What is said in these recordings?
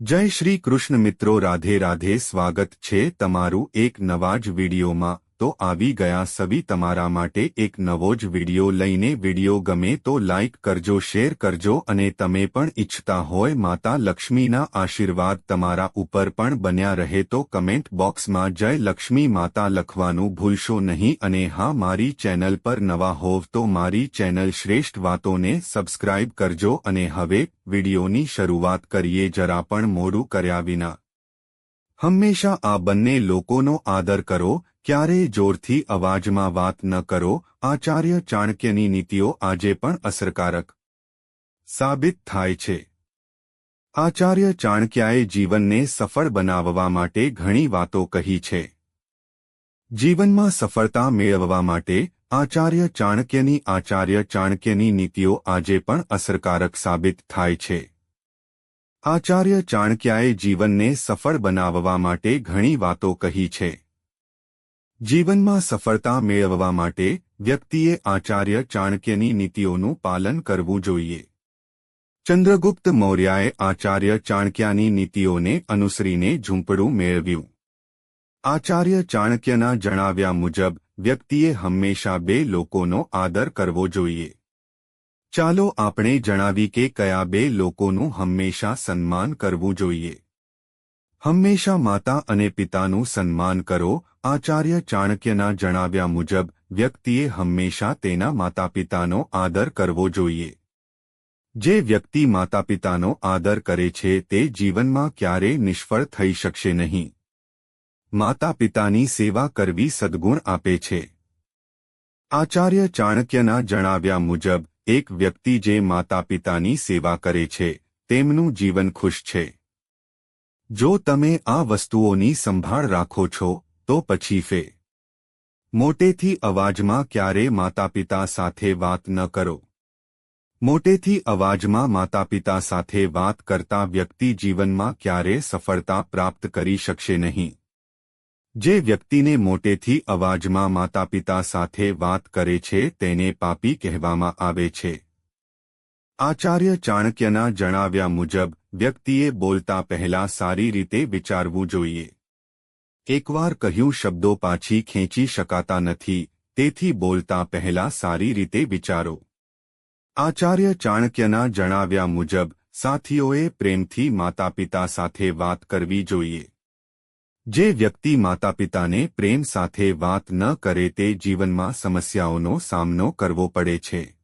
જય શ્રી કૃષ્ણ મિત્રો રાધે રાધે સ્વાગત છે તમારું એક નવા જ વિડીયોમાં. તો આવી ગયા સવી તમારા માટે એક નવો જ વીડિયો લઈને વીડિયો ગમે તો લાઇક કરજો, શેર કરજો અને તમે પણ ઇચ્છતા હોય માતા લક્ષ્મીના આશીર્વાદ તમારા ઉપર પણ બન્યા રહે તો કમેન્ટ બોક્સમાં જય લક્ષ્મી માતા લખવાનું ભૂલશો નહીં અને હા, મારી ચેનલ પર નવા હોવ તો મારી ચેનલ શ્રેષ્ઠ વાતોને સબસ્ક્રાઇબ કરજો અને હવે વિડીયોની શરૂઆત કરીએ, જરા પણ મોડું કર્યા વિના. હંમેશા આ બંને લોકોનો આદર કરો, ક્યારેય જોરથી અવાજમાં વાત ન કરો, આચાર્ય ચાણક્યની નીતિઓ આજે પણ અસરકારક સાબિત થાય છે. આચાર્ય ચાણક્યાએ જીવનને સફળ બનાવવા માટે ઘણી વાતો કહી છે. જીવનમાં સફળતા મેળવવા માટે આચાર્ય ચાણક્યની આચાર્ય ચાણક્યની નીતિઓ આજે પણ અસરકારક સાબિત થાય છે. આચાર્ય ચાણક્યાએ જીવનને સફળ બનાવવા માટે ઘણી વાતો કહી છે. જીવનમાં સફળતા મેળવવા માટે વ્યક્તિએ આચાર્ય ચાણક્યની નીતિઓનું પાલન કરવું જોઈએ. ચંદ્રગુપ્ત મૌર્યાએ આચાર્ય ચાણક્યાની નીતિઓને અનુસરીને ઝૂંપડું મેળવ્યું. આચાર્ય ચાણક્યના જણાવ્યા મુજબ, વ્યક્તિએ હંમેશા બે લોકોનો આદર કરવો જોઈએ. ચાલો આપણે જણાવી કે કયા બે લોકોનું હંમેશા સન્માન કરવું જોઈએ. હંમેશા માતા અને પિતાનું સન્માન કરો, આચાર્ય ચાણક્યના જણાવ્યા મુજબ, વ્યક્તિએ હંમેશા તેના માતા પિતાનો આદર કરવો જોઈએ. જે વ્યક્તિ માતા પિતાનો આદર કરે છે તે જીવનમાં ક્યારેય નિષ્ફળ થઈ શકશે નહીં. માતા પિતાની સેવા કરવી સદગુણ આપે છે. આચાર્ય ચાણક્યના જણાવ્યા મુજબ એક વ્યક્તિ જે માતા પિતાની સેવા કરે છે, તેમનું જીવન ખુશ છે. જો તમે આ વસ્તુઓની સંભાળ રાખો છો, તો પછી ફે. મોટેથી અવાજમાં ક્યારે માતાપિતા સાથે વાત ન કરો. મોટેથી અવાજમાં માતાપિતા સાથે વાત કરતા વ્યક્તિ જીવનમાં ક્યારે સફળતા પ્રાપ્ત કરી શકશે નહીં. જે વ્યક્તિને મોટેથી અવાજમાં માતાપિતા સાથે વાત કરે છે તેને પાપી કહેવામાં આવે છે. આચાર્ય ચાણક્યના જણાવ્યા મુજબ, વ્યક્તિએ બોલતા પહેલા સારી રીતે વિચારવું જોઈએ. એકવાર કહ્યું શબ્દો પાછી ખેંચી શકાતા નથી, તેથી બોલતા પહેલા સારી રીતે વિચારો. આચાર્ય ચાણક્યના જણાવ્યા મુજબ, સાથીઓએ પ્રેમથી માતાપિતા સાથે વાત કરવી જોઈએ. જે વ્યક્તિ માતાપિતાને પ્રેમ સાથે વાત ન કરે તે જીવનમાં સમસ્યાઓનો સામનો કરવો પડે છે.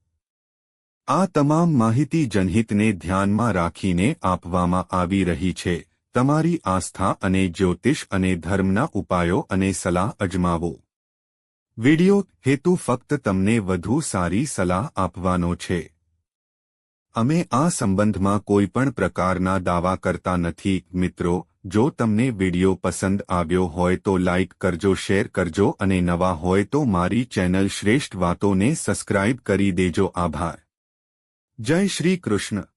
આ તમામ માહિતી જનહિતને ધ્યાનમાં રાખીને આપવામાં આવી રહી છે. તમારી આસ્થા અને જ્યોતિષ અને ધર્મના ઉપાયો અને સલાહ અજમાવો. વિડિયો હેતુ ફક્ત તમને વધુ સારી સલાહ આપવાનો છે. અમે આ સંબંધમાં કોઈપણ પ્રકારના દાવા કરતા નથી, મિત્રો. જો તમને વિડિયો પસંદ આવ્યો હોય તો લાઇક કરજો, શેર કરજો અને નવા હોય તો મારી ચેનલ શ્રેષ્ઠ વાતોને સબસ્ક્રાઇબ કરી દેજો. આભાર. જય શ્રી કૃષ્ણ.